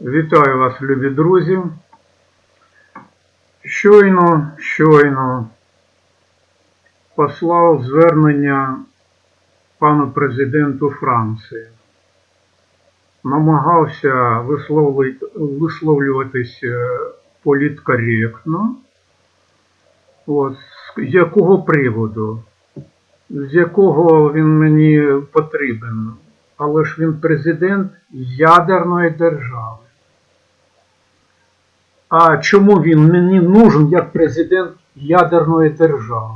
Вітаю вас, любі друзі. Щойно, щойно послав звернення пану президенту Франції. Намагався висловлюватись е, політкоректно. От, з якого приводу? З якого він мені потрібен? Але ж він президент ядерної держави. А чому він мені нужен як президент ядерної держави?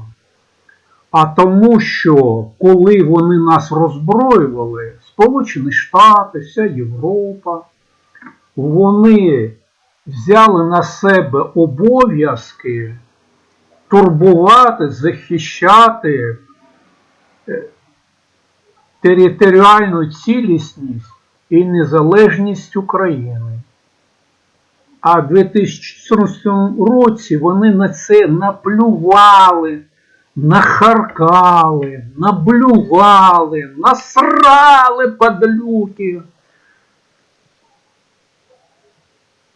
А тому, що коли вони нас роззброювали, Сполучені Штати, вся Європа, вони взяли на себе обов'язки турбувати, захищати е, територіальну цілісність і незалежність України. А в 2014 році вони на це наплювали, нахаркали, наблювали, насрали падлюки.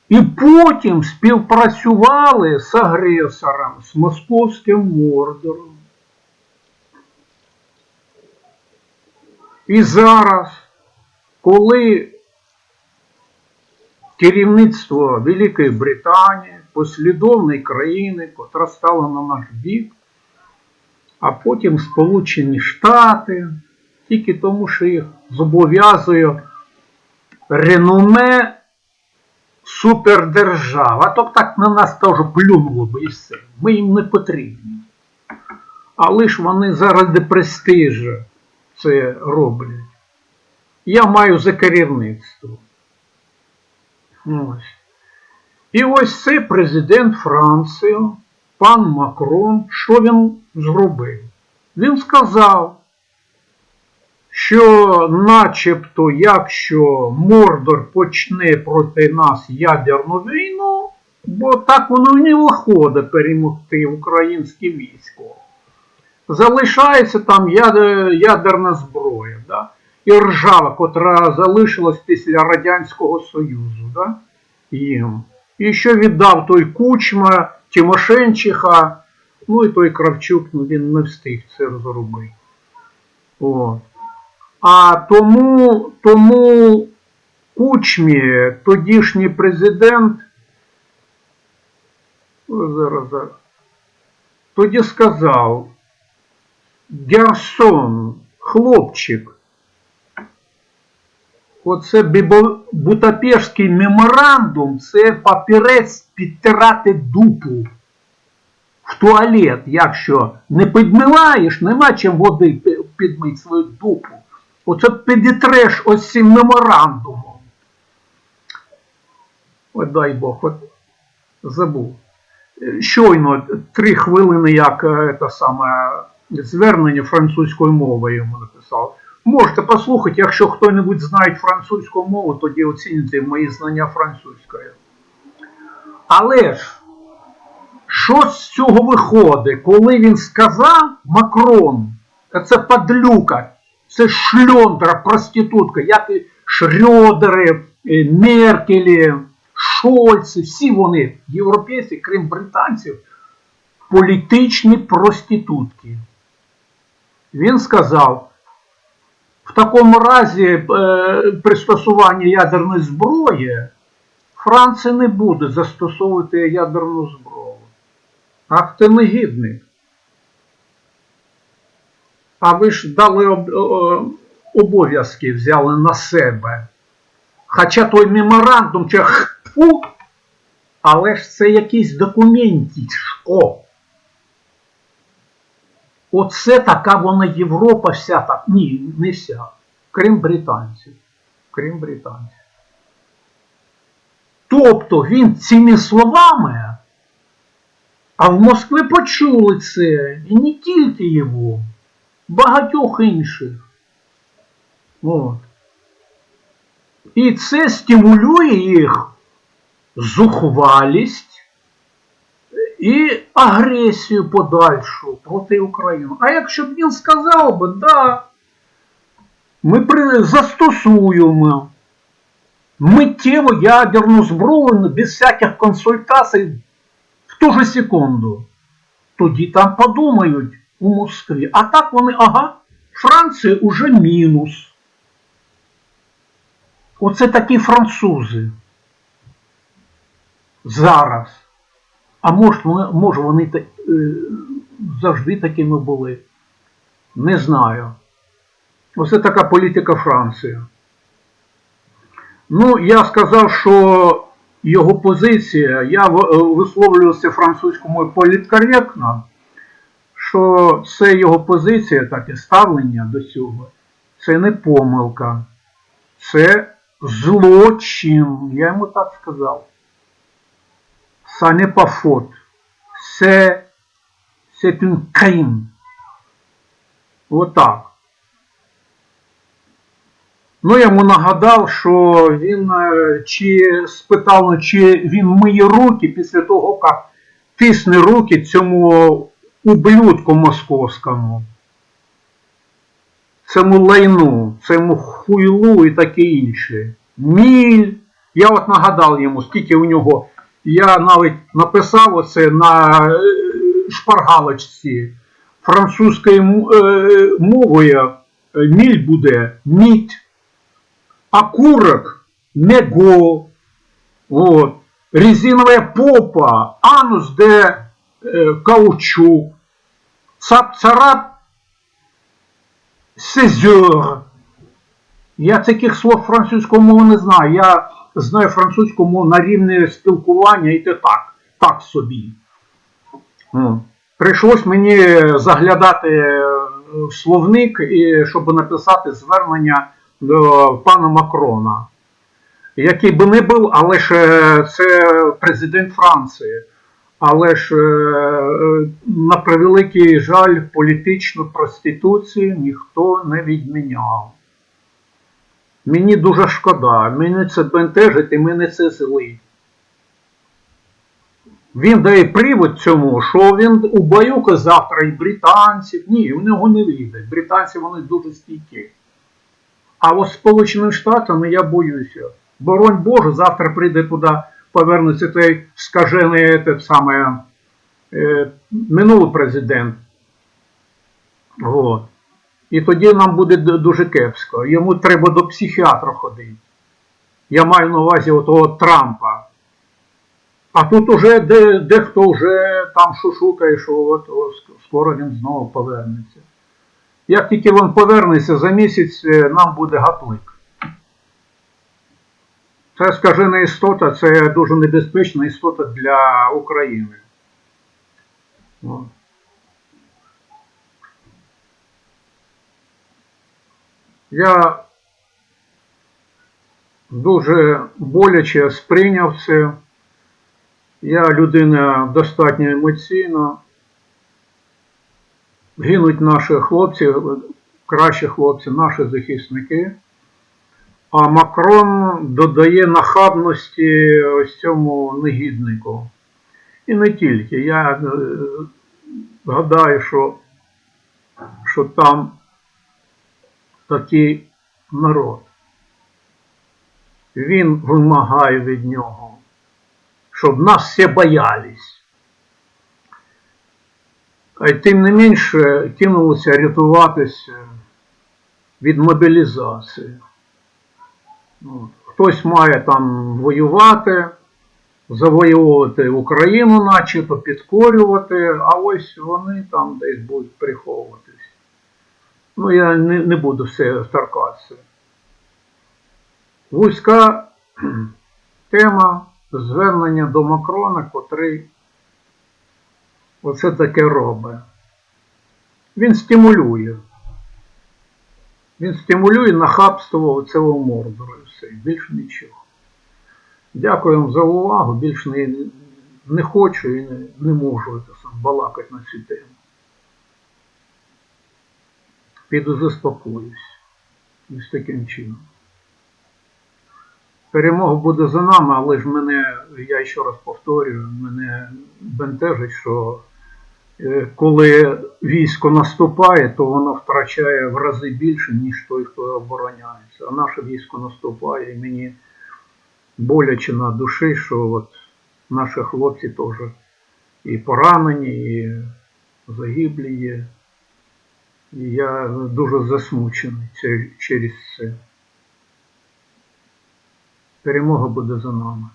І потім співпрацювали з агресором, з московським мордором. І зараз, коли керівництво Великої Британії, послідовної країни, котра стала на наш бік, а потім Сполучені Штати, тільки тому, що їх зобов'язує реноме супердержав. А то так на нас теж плюнуло би і все. Ми їм не потрібні. Але ж вони заради престижу це роблять. Я маю за керівництво. Ось. І ось це президент Франції, пан Макрон, що він зробив? Він сказав, що начебто, якщо Мордор почне проти нас ядерну війну, бо так воно не виходить перемогти українське військо. Залишається там ядерна зброя, да? І ржава, котра залишилась після Радянського Союзу. Да? Їм. І що віддав той Кучма, Тимошенчиха, ну і той Кравчук, ну він не встиг це зробити. А тому, тому Кучмі, тодішній президент, зараз, зараз, тоді сказав, Герсон, хлопчик, оце Будапештський меморандум, це папірець підтирати дупу в туалет, якщо не підмиваєш, нема чим води підмити свою дупу. Оце підітреш ось цим меморандумом. От дай Бог, от забув. Е, Щойно три хвилини, як е, те саме звернення французькою мовою йому написав. Можете послухати, якщо хто-небудь знає французьку мову, тоді оціните мої знання французької. Але ж, що з цього виходить, коли він сказав Макрон, це падлюка, це шльондра, проститутка, як і Шрёдери, е, Меркелі, Шольци, всі вони, європейці, крім британців, політичні проститутки. Він сказав, в такому разі е, пристосування ядерної зброї Франція не буде застосовувати ядерну зброю. Ах ти негідник. А ви ж дали об- обов'язки, взяли на себе. Хоча той меморандум чи хпу, але ж це якийсь документічко. Оце така вона Європа вся так. Ні, не вся. Крім британців. Крім британців. Тобто він цими словами, а в Москві почули це, і не тільки його, багатьох інших. От. І це стимулює їх зухвалість і агресію подальшу проти України. А якщо б він сказав би, да, ми при... застосуємо миттєво ядерну зброю без всяких консультацій в ту же секунду. Тоді там подумають у Москві. А так вони, ага, Франція уже мінус. Оце такі французи. Зараз. А може, вони, може вони та- е, завжди такими були. Не знаю. Оце така політика Франції. Ну, я сказав, що його позиція, я е, висловлювався французькою мовою політкоректно, що це його позиція, таке ставлення до цього, це не помилка, це злочин. Я йому так сказав. Ça n'est pas faute. C'est, c'est un crime. Отак. Ну, я йому нагадав, що він е, чи спитав, чи він миє руки після того, як тисне руки цьому ублюдку московському. Цьому лайну, цьому хуйлу і таке інше. Міль. Я от нагадав йому, скільки у нього. Я навіть написав оце на е, шпаргалочці французькою е, мовою е, міль буде мідь, окурок мего, вот, резиновая попа, анус де каучук, цап-царап сезюр. Я таких слов французької мови не знаю. Я знаю французьку мову на рівні спілкування і те так, так собі. Прийшлось мені заглядати в словник, щоб написати звернення до пана Макрона. Який би не був, але ж е, це президент Франції. Але ж, е, на превеликий жаль, політичну проституцію ніхто не відміняв. Мені дуже шкода, мене це бентежить і мене це злить. Він дає привод цьому, що він убаюка завтра і британців. Ні, у нього не вийде. Британці вони дуже стійкі. А от Сполученими Штатами я боюся. Боронь Боже, завтра прийде туди, повернеться той скажений этот саме, е, минулий президент. От. І тоді нам буде дуже кепсько. Йому треба до психіатра ходити. Я маю на увазі того Трампа. А тут уже де, дехто вже там шушукає, що от, о, ск- скоро він знову повернеться. Як тільки він повернеться, за місяць е, нам буде гаплик. Це скажена істота, це дуже небезпечна істота для України. Я дуже боляче сприйняв це. Я людина достатньо емоційна. Гинуть наші хлопці, кращі хлопці, наші захисники. А Макрон додає нахабності ось цьому негіднику. І не тільки. Я е, гадаю, що, що там такий народ. Він вимагає від нього, щоб нас всі боялись. А й тим не менше кинулося рятуватися від мобілізації. Хтось має там воювати, завоювати Україну, начебто підкорювати, а ось вони там десь будуть приховуватись. Ну, я не, не буду все торкатися. Вузька тема звернення до Макрона, котрий оце таке робить. Він стимулює. Він стимулює нахабство цього мордору і все, більше нічого. Дякую вам за увагу. Більше не, не хочу і не, не можу балакати на цю тему. Піду заспокоюсь. Ось таким чином. Перемога буде за нами, але ж мене, я ще раз повторюю, мене бентежить, що е, коли військо наступає, то воно втрачає в рази більше, ніж той, хто обороняється. А наше військо наступає, і мені боляче на душі, що от наші хлопці теж і поранені, і загиблі є. Я дуже засмучений через це. Перемога буде за нами.